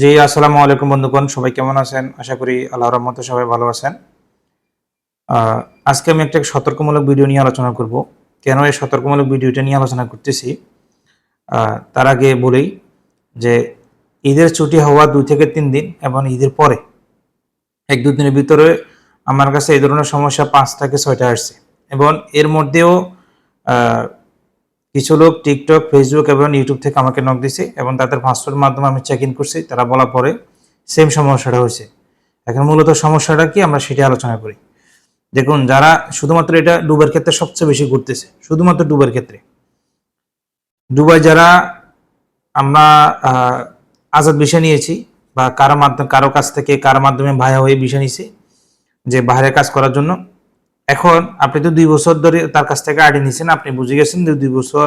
জি, আসসালামু আলাইকুম বন্ধুগণ, সবাই কেমন আছেন? আশা করি আল্লাহর রহমতে সবাই ভালো আছেন। আজকে আমি একটা সতর্কমূলক ভিডিও নিয়ে আলোচনা করব। কেন এই সতর্কমূলক ভিডিওটা নিয়ে আলোচনা করতেছি? তার আগে বলেই যে ঈদের ছুটি হওয়া দুই থেকে তিন দিন এবং ঈদের পরে, এক দু দিনের ভিতরে আমার কাছে এই ধরনের সমস্যা পাঁচ থেকে ছয়টা আসছে। এবং এর মধ্যেও কিছু লোক টিকটক ফেসবুক এবং ইউটিউব থেকে আমাকে নক দিছে এবং তাদের পাসওয়ার্ডের মাধ্যমে আমি চেক ইন করছি, তারা বলার পরে সেম সমস্যাটা হয়েছে। এখন মূলত সমস্যাটা কি আমরা সেটা আলোচনা করি। দেখুন, যারা শুধুমাত্র এটা ডুবের ক্ষেত্রে সবচেয়ে বেশি ঘুরতেছে, শুধুমাত্র ডুবের ক্ষেত্রে। দুবাই যারা আমরা আজাদ বিষয় নিয়েছি বা কারও মাধ্যমে, কারও কাছ থেকে, কারও মাধ্যমে ভাইয়া হয়ে বিষয় নিয়েছি যে বাইরে কাজ করার জন্য এখন আপনি তো দুই বছর ধরে তার কাছ থেকে আইডি নিয়েছেন আপনি বুঝে গেছেন যে দুই বছর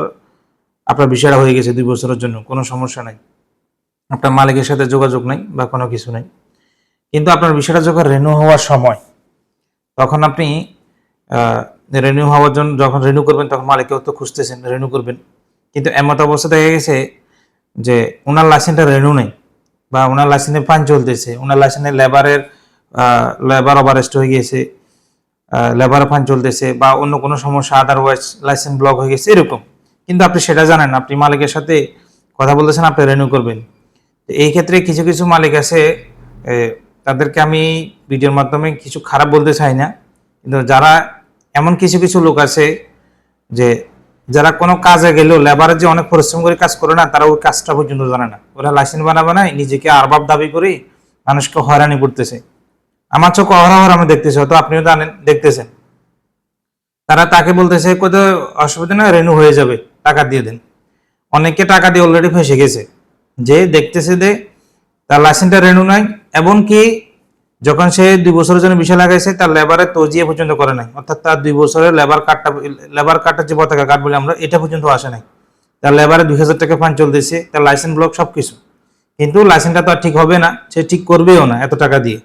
আপনার বিষয়টা হয়ে গেছে দুই বছরের জন্য, কোনো সমস্যা নাই। আপনার মালিকের সাথে যোগাযোগ নাই বা কোনো কিছু নাই। কিন্তু আপনার বিষয়টা যখন রেনু হওয়ার সময়, তখন আপনি রেনিউ হওয়ার জন্য যখন রেনু করবেন, তখন মালিকেও তো খুঁজতেছেন, রেনু করবেন। কিন্তু এমত অবস্থা দেখা গেছে যে ওনার লাইসেন্সটা রেনু নেই বা ওনার লাইসেন্সে পান চলতেছে, ওনার লাইসেন্সে লেবারের লেবার ওভারেস্ট হয়ে গিয়েছে। লেবার ফাইন চলতেছে বা অন্য কোনো সমস্যা আদারওয়াইজ লাইসেন্স ব্লক হয়ে গেছে, এরকম। কিন্তু আপনি সেটা জানেন আপনি মালিকের সাথে কথা বলতেছেন, আপনি রেনিউ করবেন। তো এই ক্ষেত্রে কিছু কিছু মালিক আছে তাদেরকে আমি ভিডিওর মাধ্যমে কিছু খারাপ বলতে চাই না। কিন্তু যারা এমন কিছু কিছু লোক আছে যে যারা কোনো কাজে গেলেও লেবারের যে অনেক পরিশ্রম করে কাজ করে না, তারা ওই কাজটা পর্যন্ত জানে না। ওরা লাইসেন্স বানা বানায় নিজেকে আরবাব দাবি করে মানুষকে হয়রানি করতেছে। আমার চোখ অহরহর আমি দেখতেছি, হয়তো আপনিও জানেন, দেখতেছেন। তারা তাকে বলতেছে কোথাও অসুবিধা নয় রেনু হয়ে যাবে, টাকা দিয়ে দেন। অনেকে টাকা দিয়ে অলরেডি ফেসে গেছে। যে দেখতেছে যে তার লাইসেন্সটা রেনু নাই, এমনকি যখন সে দুই বছরের জন্য বিষয় লাগাইছে, তার লেবারের তজিয়ে পর্যন্ত করে নাই। অর্থাৎ তার দুই বছরের লেবার কার্ডটা লেবার কার্ডের যে পতাকা কার্ড বলে আমরা, এটা পর্যন্ত আসে নাই। তার লেবারে দুই হাজার টাকা ফাইন চলতেছে, তার লাইসেন্স ব্লক সব কিছু কিন্তু লাইসেন্সটা তো আর ঠিক হবে না, সে ঠিক করবেও না এত টাকা দিয়ে।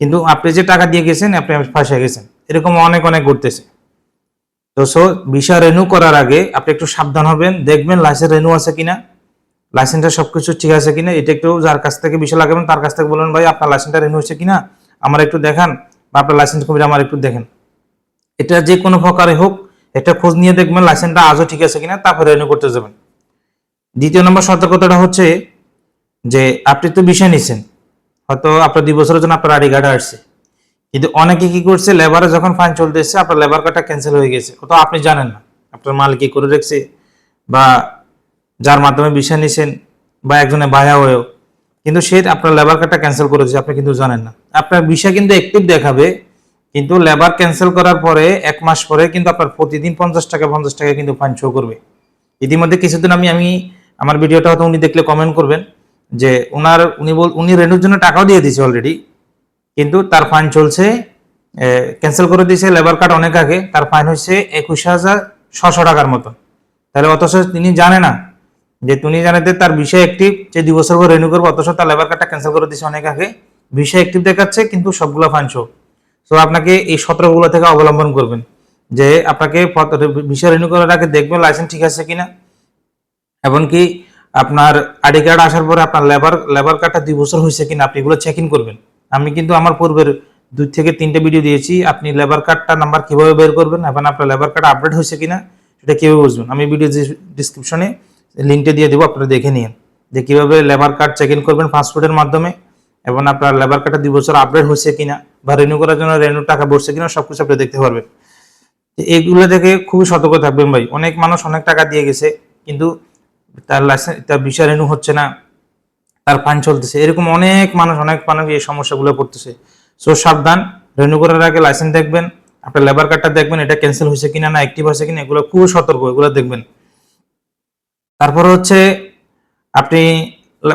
কিন্তু আপনি যে টাকা দিয়ে গেছেন, আপনি ফাঁসে গেছেন। এরকম অনেক অনেক ঘটতেছে। তো সো ভিসা রেনু করার আগে আপনি একটু সাবধান হবেন। দেখবেন লাইসেন্স রেনু আছে কিনা লাইসেন্সটা সবকিছু ঠিক আছে কিনা। এটা একটু যার কাছ থেকে বিষয় লাগাবেন, তার কাছ থেকে বলবেন, ভাই, আপনার লাইসেন্সটা রেনু হচ্ছে কিনা? আমার একটু দেখান বা আপনার লাইসেন্স কপি আমার একটু দেখেন। এটা যে কোনো প্রকারে হোক এটা খোঁজ নিয়ে দেখবেন লাইসেন্সটা আজও ঠিক আছে কিনা, তারপরে রেনু করতে যাবেন। দ্বিতীয় নম্বর সতর্কতাটা হচ্ছে যে, আপনি তো বিষয় নিছেন হয়তো আপনার দুই বছরের জন্য আপনার আইডি কার্ড আসছে। কিন্তু অনেকে কি করছে লেবারে যখন ফাইন চলতেছে, আপনার লেবার কার্ডটা ক্যান্সেল হয়ে গেছে। তো আপনি জানেন না, আপনার মাল কি করে রেখেছে বা যার মাধ্যমে বিষয় নিছেন, বা একজনে বায়া হয়েও। কিন্তু সে আপনার লেবার কার্ডটা ক্যান্সেল করেছে, আপনি কিন্তু জানেন না। আপনার বিষয় কিন্তু অ্যাক্টিভ দেখাবে, কিন্তু লেবার ক্যান্সেল করার পরে, এক মাস পরে কিন্তু আপনার প্রতিদিন পঞ্চাশ টাকা পঞ্চাশ টাকা কিন্তু ফাইন শো করবে। ইতিমধ্যে কিছুদিন আমি আমি, আমার ভিডিওটা হয়তো উনি দেখলে কমেন্ট করবেন। যে ওনার উনি বল, উনি রেনুর জন্য টাকাও দিয়ে দিয়েছে অলরেডি কিন্তু তার ফাইন চলছে ক্যান্সেল করে দিয়েছে লেবার কার্ড অনেক আগে, তার ফাইন হচ্ছে একুশ হাজার ছশো টাকার মতো। তাহলে অথচ তিনি জানে না যে তুমি জানাতে তার বিষয় অ্যাক্টিভ যে দুই বছর পর রেনিউ করব, অথচ তার লেবার কার্ডটা ক্যান্সেল করে দিয়েছে অনেক আগে বিষয় অ্যাক্টিভ দেখাচ্ছে, কিন্তু সবগুলো ফাইন শো সো আপনাকে এই সতর্কগুলো থেকে অবলম্বন করবেন যে আপনাকে বিষয় রেনিউ করার আগে দেখবেন লাইসেন্স ঠিক আছে কিনা, এমনকি আপনার আইডি কার্ড আসার পরে আপনার লেবার লেবার কার্ডটা দুই বছর হয়েছে কিনা আপনি এগুলো চেক ইন করবেন। আমি কিন্তু আমার পূর্বের দুই থেকে তিনটে ভিডিও দিয়েছি, আপনি লেবার কার্ডটা নাম্বার কীভাবে বের করবেন এবং আপনার লেবার কার্ড আপডেট হয়েছে কিনা সেটা কীভাবে বুঝবেন? আমি ভিডিও ডিসক্রিপশনে লিঙ্কটা দিয়ে দেবো, আপনারা দেখে নিন। যে কীভাবে লেবার কার্ড চেক ইন করবেন পাসপোর্টের মাধ্যমে এবং আপনার লেবার কার্ডটা দুই বছর আপডেট হয়েছে কিনা বা রেনিউ করার জন্য রেনিউ টাকা বসছে কিনা সব কিছু আপনি দেখতে পারবেন। তো এইগুলো থেকে খুবই সতর্ক থাকবেন ভাই। অনেক মানুষ অনেক টাকা দিয়ে গেছে, কিন্তু তার লাইসেন্স তার বিষয় রেনু হচ্ছে না, তার ফাইন চলতেছে। এরকম অনেক মানুষ অনেক মানুষ এই সমস্যাগুলো পড়তেছে সো সাবধান রেনু করার আগে লাইসেন্স দেখবেন, আপনার লেবার কার্ডটা দেখবেন, এটা ক্যান্সেল হয়েছে কিনা, না অ্যাক্টিভ হয়েছে কিনা, এগুলো খুব সতর্ক, এগুলো দেখবেন। তারপরে হচ্ছে, আপনি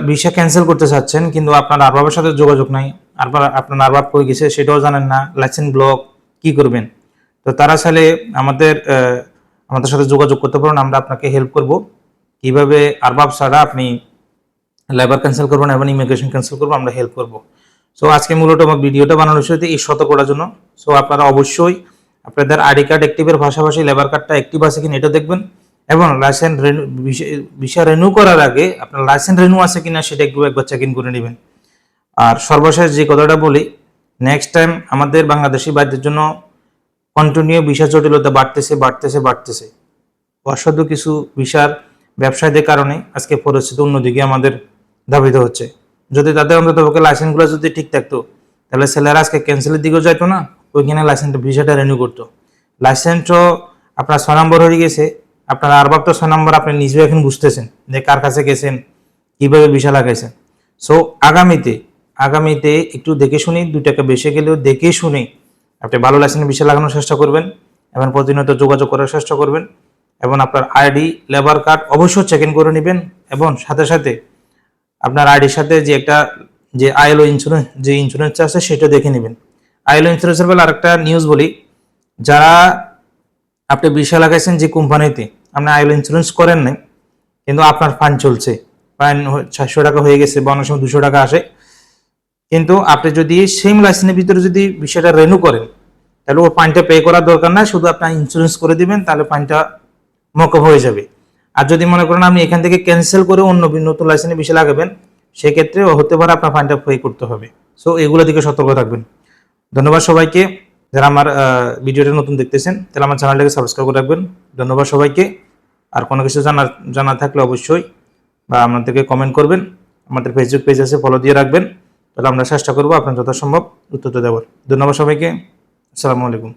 ভিসা ক্যান্সেল করতে চাচ্ছেন, কিন্তু আপনার আরবাবের সাথে যোগাযোগ নাই আরবার আপনার আরবাব কই গেছে সেটাও জানেন না লাইসেন্স ব্লক কি করবেন? তো তারা চাইলে আমাদের আমাদের সাথে যোগাযোগ করতে পারেন, আমরা আপনাকে হেল্প করব। কীভাবে আরবাব ছাড়া আপনি লেবার ক্যান্সেল করবেন এবং ইমিগ্রেশন ক্যান্সেল করব আমরা হেল্প করব। সো আজকে মূলত আমার ভিডিওটা বানানোর সাথে এই শত করার জন্য। সো আপনারা অবশ্যই আপনাদের আইডি কার্ড অ্যাক্টিভের পাশাপাশি লেবার কার্ডটা অ্যাক্টিভ আছে কিনা এটা দেখবেন। এবং লাইসেন্স রেনু ভিসা রেনু করার আগে আপনার লাইসেন্স রেনু আছে কিনা সেটা একটু একবার চেক ইন করে নেবেন। আর সর্বশেষ যে কথাটা বলি নেক্সট টাইম আমাদের বাংলাদেশি বাইদের জন্য কন্টিনিউ ভিসা জটিলতা বাড়তেছে বাড়তেছে বাড়তেছে। অসাধু কিছু ভিসার ব্যবসায়ীদের কারণে আজকে পরিস্থিতি অন্যদিকে আমাদের ধাবিত হচ্ছে। যদি তাদের অন্তত লাইসেন্সগুলো যদি ঠিক থাকতো, তাহলে ছেলেরা আজকে ক্যান্সেলের দিকেও যাইতো না, ওইখানে লাইসেন্সটা ভিসাটা রেনিউ করতো। লাইসেন্সও আপনার ছয় নম্বর হয়ে গেছে, আপনার আর তো ছয় নম্বর আপনি নিজেও এখন বুঝতেছেন যে কার কাছে গেছেন, কীভাবে ভিসা লাগাইছেন। সো আগামীতে আগামীতে একটু দেখে শুনি দু টাকা বেশি গেলেও দেখে শুনে আপনি ভালো লাইসেন্স ভিসা লাগানোর চেষ্টা করবেন এবং প্রতিনিয়ত যোগাযোগ করার চেষ্টা করবেন। এবং আপনার আইডি, লেবার কার্ড অবশ্যই চেক ইন করে নেবেন এবং সাথে সাথে আপনার আইডির সাথে যে একটা যে আইএলও ইন্স্যুরেন্স যে ইন্স্যুরেন্স আছে সেটা দেখে নেবেন। আইএলও ইন্স্যুরেন্সের বেলা আরেকটা নিউজ বলি। যারা আপনি বিষয় লাগাইছেন যে কোম্পানিতে, আপনি আইএলও ইন্স্যুরেন্স করেন নাই, কিন্তু আপনার ফাইন চলছে। ফাইন চারশো টাকা হয়ে গেছে বা অনেক সময় দুশো টাকা আসে। কিন্তু আপনি যদি সেম লাইসেন্সের ভিতরে যদি বিষয়টা রেনু করেন, তাহলে ওই ফাইনটা পে করার দরকার নাই, শুধু আপনার ইন্স্যুরেন্স করে দিবেন, তাহলে ফাইনটা মকব হয়ে যাবে। আর যদি মনে করেন আপনি এখান থেকে ক্যান্সেল করে অন্য নতুন লাইসেন্সে বিষয় লাগাবেন, সেক্ষেত্রে হতে পারে আপনার ফাইনটা পে করতে হবে। সো এগুলো দিকে সতর্ক থাকবেন। ধন্যবাদ সবাইকে যারা আমার ভিডিওটা নতুন দেখতেছেন, তাহলে আমার চ্যানেলটাকে সাবস্ক্রাইব করে রাখবেন। ধন্যবাদ সবাইকে। আর কোনো কিছু জানার জানা থাকলে অবশ্যই বা আমাদেরকে কমেন্ট করবেন। আমাদের ফেসবুক পেজ আছে ফলো দিয়ে রাখবেন। তাহলে আমরা চেষ্টা করব আপনার যথাসম্ভব উত্তরটা দেওয়ার। ধন্যবাদ সবাইকে। আসসালামু আলাইকুম।